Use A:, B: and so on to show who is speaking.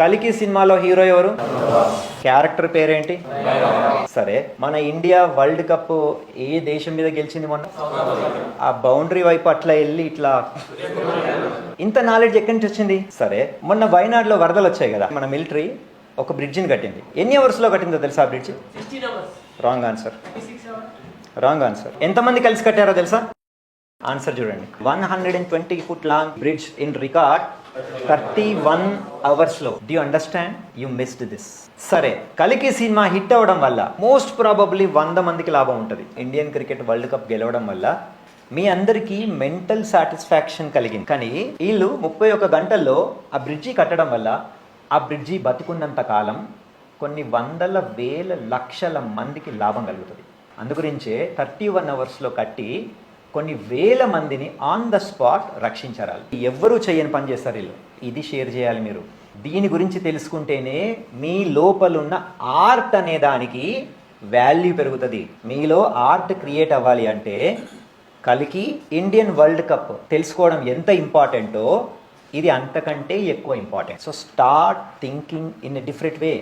A: కలికి సినిమాలో హీరో ఎవరు? క్యారెక్టర్ పేరేంటి? సరే మన ఇండియా వరల్డ్ కప్ ఏ దేశం మీద గెలిచింది మొన్న? ఆ బౌండరీ వైపు అట్లా వెళ్ళి ఇట్లా. ఇంత నాలెడ్జ్ ఎక్కడి నుంచి వచ్చింది? సరే మొన్న వయనాడులో వరదలు వచ్చాయి కదా మన మిలిటరీ ఒక బ్రిడ్జిని కట్టింది. ఎన్ని అవర్స్లో కట్టిందో తెలుసా ఆ bridge wrong answer wrong answer ఎంతమంది కలిసి కట్టారో తెలుసా? ఆన్సర్ చూడండి. One hundred and twenty foot long bridge in record thirty one అవర్స్లో did you understand you missed this సరే కలికి సినిమా హిట్ అవ్వడం వల్ల మోస్ట్ ప్రాబబ్లీ వంద మందికి లాభం ఉంటుంది. ఇండియన్ క్రికెట్ వరల్డ్ కప్ గెలవడం వల్ల మీ అందరికీ మెంటల్ సాటిస్ఫాక్షన్ కలిగింది. కానీ వీళ్ళు ముప్పై ఒక్క గంటల్లో ఆ బ్రిడ్జి కట్టడం వల్ల ఆ బ్రిడ్జి బతుకున్నంత కాలం కొన్ని వందల వేల లక్షల మందికి లాభం కలుగుతుంది. అందుగురించే థర్టీ వన్ అవర్స్లో కట్టి కొన్ని వేల మందిని ఆన్ ద స్పాట్ రక్షించరాలి. ఎవ్వరూ చేయని పని చేస్తారు వీళ్ళు. ఇది షేర్ చేయాలి మీరు. దీని గురించి తెలుసుకుంటేనే మీ లోపలున్న ఆర్ట్ అనే దానికి వాల్యూ పెరుగుతుంది. మీలో ఆర్ట్ క్రియేట్ అవ్వాలి అంటే కలికి ఇండియన్ వరల్డ్ కప్ తెలుసుకోవడం ఎంత ఇంపార్టెంటో ఇది అంతకంటే ఎక్కువ important so start thinking in a different way